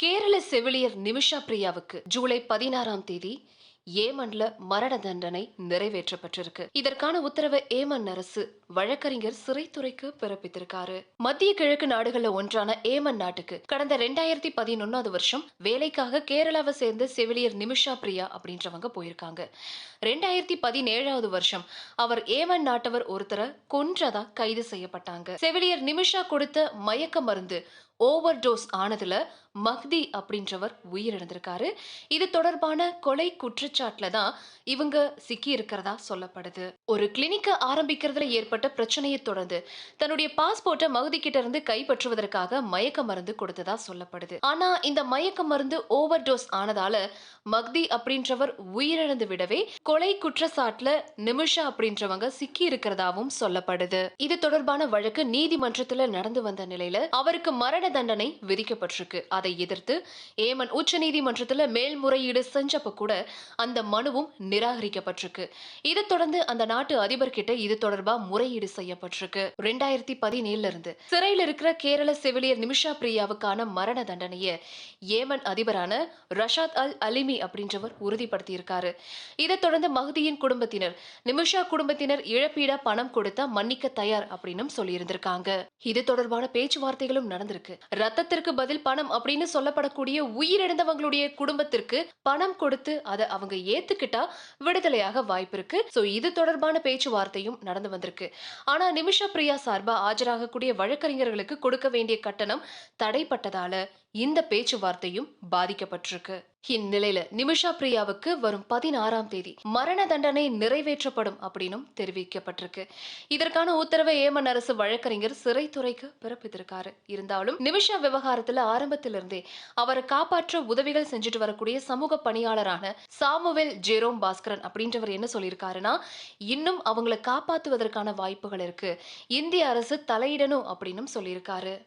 கேரள செவிலியர் நிமிஷா பிரியாவுக்கு ஜூலை பதினாறாம் தேதி ஏமன்ல மரண தண்டனை நிறைவேற்றப்பட்டிருக்கு. இதற்கான உத்தரவை ஏமன் அரசு வழக்கறிஞர் சிறைத்துறைக்கு பிறப்பித்திருக்காரு. மத்திய கிழக்கு நாடுகள்ல ஒன்றான ஏமன் நாட்டுக்கு கடந்த ரெண்டாயிரத்தி பதினொன்னாவது வருஷம் வேலைக்காக கேரளாவை சேர்ந்த செவிலியர் நிமிஷா பிரியா அப்படின்றவங்க போயிருக்காங்க. ரெண்டாயிரத்தி பதினேழாவது வருஷம் அவர் ஏமன் நாட்டவர் ஒருத்தரை கொன்றதா கைது செய்யப்பட்டாங்க. செவிலியர் நிமிஷா கொடுத்த மயக்க மருந்து ஓவர் டோஸ் ஆனதுல மஹ்தி அப்படின்றவர் உயிரிழந்திருக்காரு. இது தொடர்பான கொலை குற்றச்சாட்டுல தான் இவங்க சிக்கி இருக்கிறதா சொல்லப்படுது. ஒரு கிளினிக்க ஆரம்பிக்கிறதுல ஏற்பட்ட பிரச்சனையை தொடர்ந்து தன்னுடைய பாஸ்போர்ட்டை மகுதி கிட்ட இருந்து கைப்பற்றுவதற்காக மயக்க மருந்து கொடுத்ததா சொல்லப்படுது. ஆனா இந்த மயக்க மருந்து ஓவர் டோஸ் ஆனதால மக்தி அப்படின்றவர் உயிரிழந்து விடவே கொலை குற்றச்சாட்டுல நிமிஷா அப்படின்றவங்க சிக்கி இருக்கிறதாவும் சொல்லப்படுது. இது தொடர்பான வழக்கு நீதிமன்றத்துல நடந்து வந்த நிலையில அவருக்கு மரண தண்டனை விதிக்கப்பட்டிருக்கு. அதை எதிர்த்து ஏமன் உச்சநீதிமன்றத்தில் மேல்முறையீடு செஞ்சப்ப கூட அந்த மனுவும் நிராகரிக்கப்பட்டிருக்கு. இதை தொடர்ந்து அந்த நாட்டு அதிபர் கிட்ட இது தொடர்பா முறையீடு செய்யப்பட்டிருக்கு. ரெண்டாயிரத்தி பதினேழுல இருந்து சிறையில் இருக்கிற கேரள செவிலியர் நிமிஷா பிரியாவுக்கான மரண தண்டனையை ஏமன் அதிபரான ரஷாத் அல் அலிமி அப்படின்றவர் உறுதிப்படுத்தியிருக்காரு. இதை தொடர்ந்து மகுதியின் குடும்பத்தினர் நிமிஷா குடும்பத்தினர் இழப்பீடா பணம் கொடுத்தா மன்னிக்க தயார் அப்படின்னு சொல்லியிருந்திருக்காங்க. இது தொடர்பான பேச்சுவார்த்தைகளும் நடந்திருக்கு. ரத்தத்திற்கு பதில் பணம் அப்படின்னு சொல்லப்படக்கூடிய உயிரிழந்தவங்களுடைய குடும்பத்திற்கு பணம் கொடுத்து அதை அவங்க ஏத்துக்கிட்டா விடுதலையாக வாய்ப்பு இருக்கு. சோ இது தொடர்பான பேச்சுவார்த்தையும் நடந்து வந்திருக்கு. ஆனா நிமிஷா பிரியா சார்பா ஆஜராகக்கூடிய வழக்கறிஞர்களுக்கு கொடுக்க வேண்டிய கட்டணம் தடைப்பட்டதால இந்த பேச்சுவார்த்தையும் பாதிக்கப்பட்டிருக்கு. இந்நிலையில நிமிஷா பிரியாவுக்கு வரும் பதினாறாம் தேதி மரண தண்டனை நிறைவேற்றப்படும் அப்படின்னும் தெரிவிக்கப்பட்டிருக்கு. இதற்கான உத்தரவை ஏமன் அரசு வழக்கறிஞர் சிறைத்துறைக்கு பிறப்பித்திருக்காரு. இருந்தாலும் நிமிஷா விவகாரத்துல ஆரம்பத்திலிருந்தே அவரை காப்பாற்ற உதவிகள் செஞ்சுட்டு வரக்கூடிய சமூக பணியாளரான சாமுவேல் ஜெரோம் பாஸ்கரன் அப்படின்றவர் என்ன சொல்லியிருக்காருன்னா இன்னும் அவங்களை காப்பாற்றுவதற்கான வாய்ப்புகள் இருக்கு. இந்திய அரசு தலையிடணும் அப்படின்னும் சொல்லியிருக்காரு.